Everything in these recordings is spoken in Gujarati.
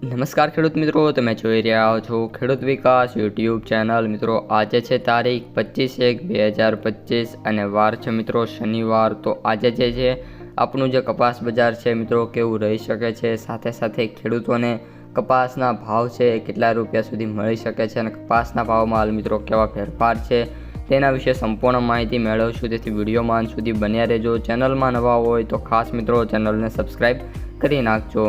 નમસ્કાર ખેડૂત મિત્રો, તમે જોઈ રહ્યા છો ખેડૂત વિકાસ યુટ્યુબ ચેનલ. મિત્રો, આજે છે તારીખ પચીસ એક બે હજાર પચીસ અને વાર છે મિત્રો શનિવાર. તો આજે જે છે આપણું જે કપાસ બજાર છે મિત્રો, કેવું રહી શકે છે? સાથે સાથે ખેડૂતોને કપાસના ભાવ છે એ કેટલા રૂપિયા સુધી મળી શકે છે અને કપાસના ભાવમાં હાલ મિત્રો કેવા ફેરફાર છે તેના વિશે સંપૂર્ણ માહિતી મેળવશું. તેથી વિડીયોમાં અંત સુધી બન્યા રહેજો. ચેનલમાં નવા હોય તો ખાસ મિત્રો ચેનલને સબસ્ક્રાઈબ કરી નાખજો.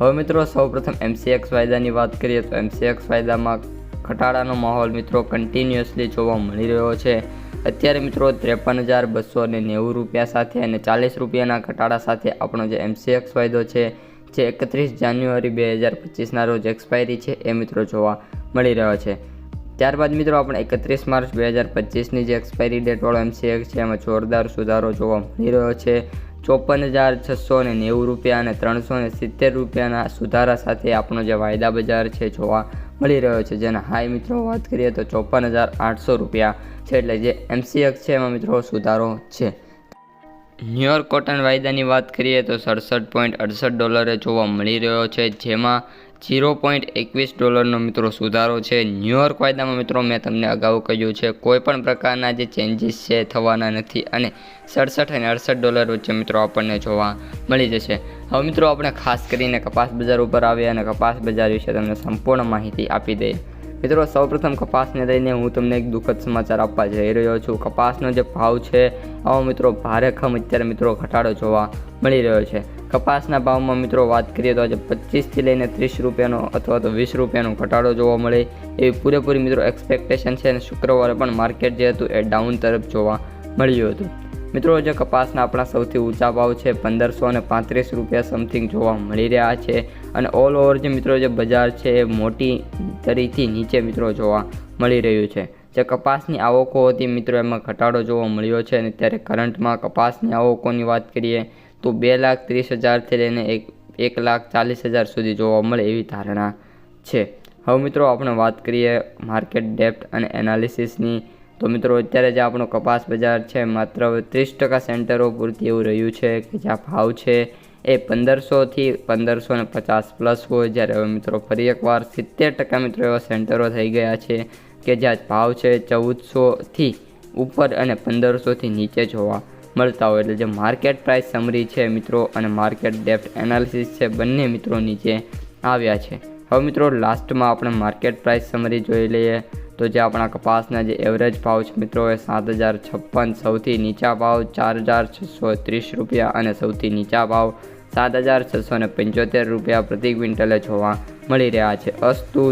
હવે મિત્રો, સૌપ્રથમ એમસીએક્સ વાયદાની વાત કરીએ તો એમસીએક્સ વાયદામાં ઘટાડાનો માહોલ મિત્રો કન્ટિન્યુઅસલી જોવા મળી રહ્યો છે. અત્યારે મિત્રો ત્રેપન હજાર બસો ને નેવું રૂપિયા સાથે અને ચાલીસ રૂપિયાના ઘટાડા સાથે આપણો જે એમસીએક્સ વાયદો છે, જે એકત્રીસ જાન્યુઆરી બે હજાર પચીસના રોજ એક્સપાયરી છે, એ મિત્રો જોવા મળી રહ્યો છે. ત્યારબાદ મિત્રો આપણે એકત્રીસ માર્ચ બે હજાર પચીસની જે એક્સપાયરી ડેટવાળો એમસીએક્સ છે, એમાં જોરદાર સુધારો જોવા મળી રહ્યો છે. ચોપન હજાર છસો ને નેવું રૂપિયા અને ત્રણસો ને સિત્તેર રૂપિયાના સુધારા સાથે આપણો જે વાયદા બજાર છે જોવા મળી રહ્યો છે. જેના હાઈ મિત્રો, વાત કરીએ તો ચોપન હજાર આઠસો રૂપિયા છે એટલે જે એમસીએક્સ છે એમાં મિત્રો સુધારો છે. ન્યુયોર્ક કોટન વાયદાની વાત કરીએ તો સડસઠ પોઈન્ટ અડસઠ ડોલરે જોવા મળી રહ્યો છે, જેમાં જીરો પોઈન્ટ એકવીસ ડોલરનો મિત્રો સુધારો છે. ન્યુયોર્ક વાયદામાં મિત્રો મેં તમને અગાઉ કહ્યું છે કોઈ પણ પ્રકારના જે ચેન્જીસ છે થવાના નથી અને સડસઠ અને અડસઠ ડોલર વચ્ચે મિત્રો આપણને જોવા મળી જશે. હવે મિત્રો આપણે ખાસ કરીને કપાસ બજાર ઉપર આવીએ અને કપાસ બજાર વિશે તમને સંપૂર્ણ માહિતી આપી દઈએ. મિત્રો સૌપ્રથમ કપાસને લઈને હું તમને એક દુઃખદ સમાચાર આપવા જઈ રહ્યો છું. કપાસનો જે ભાવ છે, આવો મિત્રો ભારે ખમ અત્યારે મિત્રો ઘટાડો જોવા મળી રહ્યો છે. કપાસના ભાવમાં મિત્રો વાત કરીએ તો આજે પચીસથી લઈને ત્રીસ રૂપિયાનો અથવા તો વીસ રૂપિયાનો ઘટાડો જોવા મળે એવી પૂરેપૂરી મિત્રો એક્સપેક્ટેશન છે અને શુક્રવારે પણ માર્કેટ જે હતું એ ડાઉન તરફ જોવા મળ્યું હતું. મિત્રો જે કપાસના આપણા સૌથી ઊંચા ભાવ છે પંદરસો અને પાંત્રીસ રૂપિયા સમથિંગ જોવા મળી રહ્યા છે અને ઓલ ઓવર જે મિત્રો જે બજાર છે એ મોટી તરીથી નીચે મિત્રો જોવા મળી રહ્યું છે. જે કપાસની આવકો હતી મિત્રો એમાં ઘટાડો જોવા મળ્યો છે અને ત્યારે કરંટમાં કપાસની આવકોની વાત કરીએ તો બે લાખ ત્રીસ હજારથી લઈને એક એક લાખ ચાલીસ હજાર સુધી જોવા મળે એવી ધારણા છે. હવે મિત્રો આપણે વાત કરીએ માર્કેટ ડેપ્ટ અને એનાલિસિસની. તો મિત્રો અત્યારે જે આપણો કપાસ બજાર છે, માત્ર ત્રીસ ટકા સેન્ટરો પૂરતી એવું રહ્યું છે કે જ્યાં ભાવ છે એ પંદરસોથી પંદરસો ને પચાસ પ્લસ હોય. જ્યારે હવે મિત્રો ફરી એકવાર સિત્તેર ટકા મિત્રો એવા સેન્ટરો થઈ ગયા છે કે જ્યાં ભાવ છે ચૌદસોથી ઉપર અને પંદરસોથી નીચે જોવા મળતા હોય એટલે જે માર્કેટ પ્રાઇસ સમરી છે મિત્રો અને માર્કેટ ડેપ્થ એનાલિસિસ છે બંને મિત્રો નીચે આવ્યા છે. હવે મિત્રો લાસ્ટમાં આપણે માર્કેટ પ્રાઇસ સમરી જોઈ લઈએ. તો જે આપણા કપાસના જે એવરેજ ભાવ છે મિત્રો એ સાત હજાર છપ્પન, સૌથી નીચા ભાવ ચાર હજાર છસો ત્રીસ રૂપિયા અને સૌથી નીચા ભાવ સાત હજાર છસો પંચોતેર રૂપિયા પ્રતિ ક્વિન્ટલે જોવા મળી રહ્યા છે. અસ્તુ